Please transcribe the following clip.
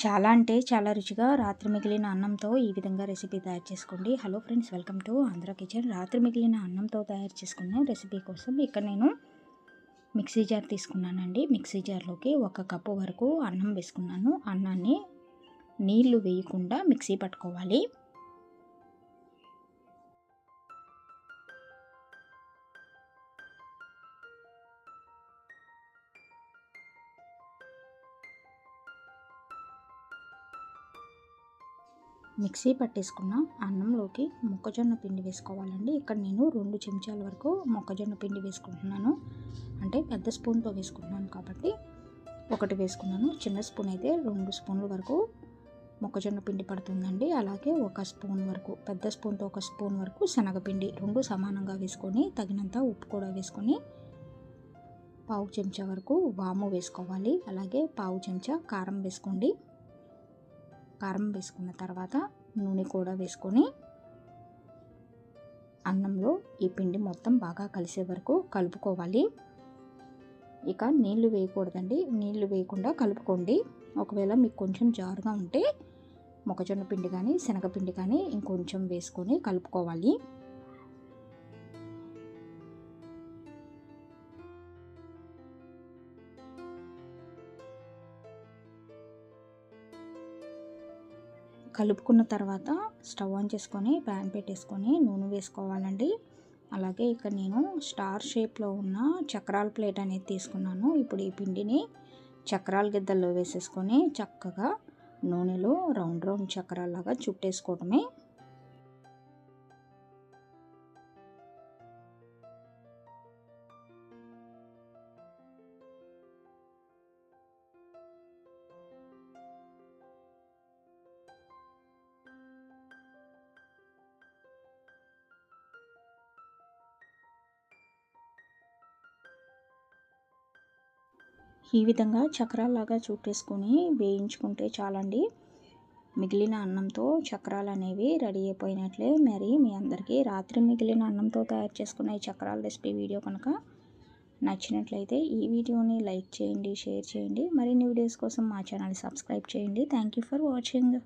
చాలా అంటే చాలా రుచిగా రాత్రి మిగిలిన అన్నంతో ఈ విధంగా రెసిపీ తయారు చేసుకోండి. Hello friends welcome to Andhra kitchen రాత్రి మిగిలిన అన్నంతో తయారు చేసుకున్న రెసిపీ కోసం ఇక్కడ నేను మిక్సీ జార్ తీసుకున్నానండి. మిక్సీ జార్లోకి ఒక కప్పు వరకు అన్నం వేసుకున్నాను. అన్నాన్ని నీళ్ళు వేయకుండా మిక్సీ పట్టుకోవాలి. మిక్సీ పట్టేసుకున్న అన్నంలోకి మొక్కజొన్న పిండి వేసుకోవాలండి. ఇక్కడ నేను రెండు చెంచాల వరకు మొక్కజొన్న పిండి వేసుకుంటున్నాను. అంటే పెద్ద స్పూన్తో వేసుకుంటున్నాను కాబట్టి ఒకటి వేసుకున్నాను. చిన్న స్పూన్ అయితే రెండు స్పూన్ల వరకు మొక్కజొన్న పిండి పడుతుందండి. అలాగే ఒక స్పూన్ వరకు పెద్ద స్పూన్తో ఒక స్పూన్ వరకు శనగపిండి రెండు సమానంగా వేసుకొని తగినంత ఉప్పు కూడా వేసుకొని పావు చెంచా వరకు వాము వేసుకోవాలి. అలాగే పావు చెంచా కారం వేసుకోండి. కారం వేసుకున్న తర్వాత నూనె కూడా వేసుకొని అన్నంలో ఈ పిండి మొత్తం బాగా కలిసే వరకు కలుపుకోవాలి. ఇక నీళ్ళు వేయకూడదండి. నీళ్ళు వేయకుండా కలుపుకోండి. ఒకవేళ మీకు కొంచెం జారుగా ఉంటే మొక్కజొన్న పిండి కానీ శనగపిండి కానీ ఇంకొంచెం వేసుకొని కలుపుకోవాలి. కలుపుకున్న తర్వాత స్టవ్ ఆన్ చేసుకొని ప్యాన్ పెట్టేసుకొని నూనె వేసుకోవాలండి. అలాగే ఇక్కడ నేను స్టార్ షేప్లో ఉన్న చక్రాల ప్లేట్ అనేది తీసుకున్నాను. ఇప్పుడు ఈ పిండిని చక్రాల గిద్దల్లో వేసేసుకొని చక్కగా నూనెలో రౌండ్ రౌండ్ చక్రాల్లాగా చుట్టేసుకోవడమే ఈ విధంగా చక్రాల్లాగా చుట్టేసుకొని వేయించుకుంటే చాలండి. మిగిలిన అన్నంతో చక్రాలు అనేవి రెడీ అయిపోయినట్లే. మరి మీ అందరికీ రాత్రి మిగిలిన అన్నంతో తయారు చేసుకున్న ఈ చక్రాల రెసిపీ వీడియో కనుక నచ్చినట్లయితే ఈ వీడియోని లైక్ చేయండి షేర్ చేయండి. మరిన్ని వీడియోస్ కోసం మా ఛానల్ సబ్స్క్రైబ్ చేయండి. Thank you for watching.